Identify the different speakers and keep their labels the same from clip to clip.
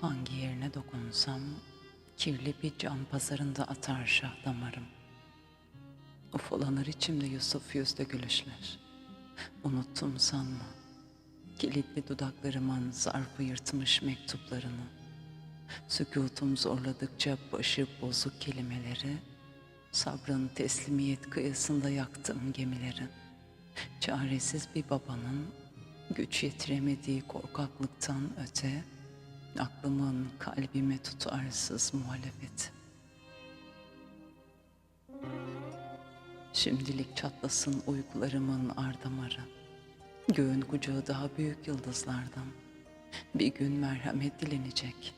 Speaker 1: Hangi yerine dokunsam kirli bir can pazarında atar şah damarım. Ufalanır içimde Yusuf yüzde gülüşler. Unuttum sanma. Kilitli dudaklarımın zarfı yırtmış mektuplarını. Sükutum zorladıkça başı bozuk kelimeleri, sabrın teslimiyet kıyısında yaktığım gemileri. Çaresiz bir babanın güç yetiremediği korkaklıktan öte, aklımın kalbime tutarsız muhalefeti. Şimdilik çatlasın uykularımın ardamarı. Göğün kucağı daha büyük yıldızlardan. Bir gün merhamet dilenecek.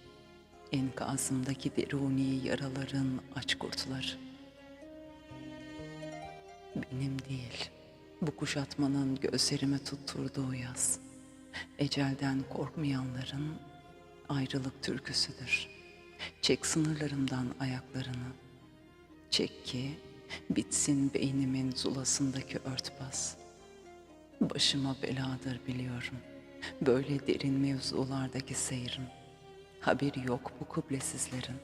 Speaker 1: Enkazımdaki deruni yaraların aç kurtları. Benim değil, bu kuşatmanın gözlerime tutturduğu yaz. Ecelden korkmayanların ayrılık türküsüdür. Çek sınırlarımdan ayaklarını. Çek ki bitsin beynimin zulasındaki örtbas. Başıma beladır biliyorum. Böyle derin mevzulardaki seyrim. Haberi yok bu kıblesizlerin.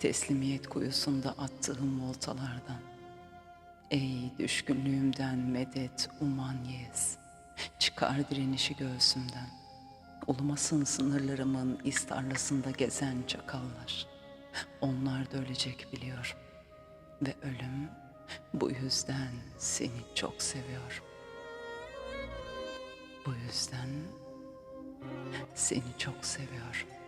Speaker 1: Teslimiyet kuyusunda attığım voltalardan. Ey düşkünlüğümden medet uman yez. Çıkar direnişi göğsümden. Ulumasın sınırlarımın istarlasında gezen çakallar. Onlar da ölecek biliyorum. Ve ölüm bu yüzden seni çok seviyorum. Bu yüzden seni çok seviyorum.